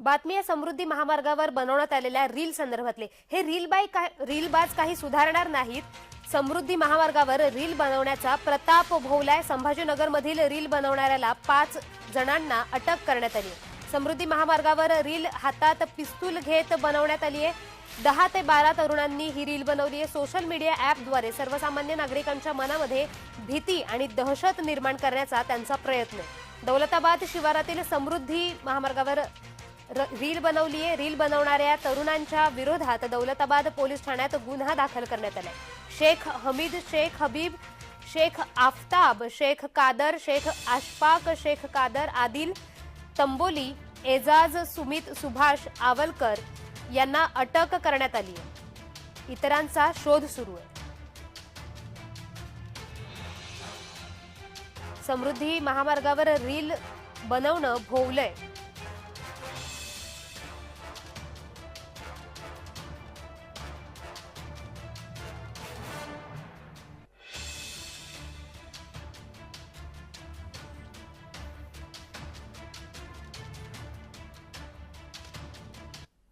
बातमी या समृद्धी महामार्गावर बनवण्यात आलेल्या रील संदर्भातले. हे रील बाय काय रील बाज काही सुधारणार नाहीत. समृद्धी महामार्गावर रील बनवण्याचा प्रताप भोवलाय. संभाजीनगरमधील रील बनवणाऱ्याला पाच जणांना अटक करण्यात आली. आहे. समृद्धी महामार्गावर रील हातात पिस्तूल घेत बनवण्यात आली आहे. दहा ते बारा तरुणांनी ही रील बनवली आहे. सोशल मीडिया ॲपद्वारे सर्वसामान्य नागरिकांच्या मनामध्ये भीती आणि दहशत निर्माण करण्याचा त्यांचा प्रयत्न दौलताबाद शिवारातील समृद्धी महामार्गावर रील बनवली आहे रील बनवणाऱ्या तरुणांच्या विरोधात दौलताबाद पोलीस ठाण्यात गुन्हा दाखल करण्यात आलाय. शेख हमीद शेख हबीब शेख आफताब शेख कादर शेख आशफाक शेख कादर आदिल तंबोली एजाज सुमित सुभाष आवलकर यांना अटक करण्यात आली आहे. इतरांचा शोध सुरू आहे. समृद्धी महामार्गावर रील बनवणं भोवलंय.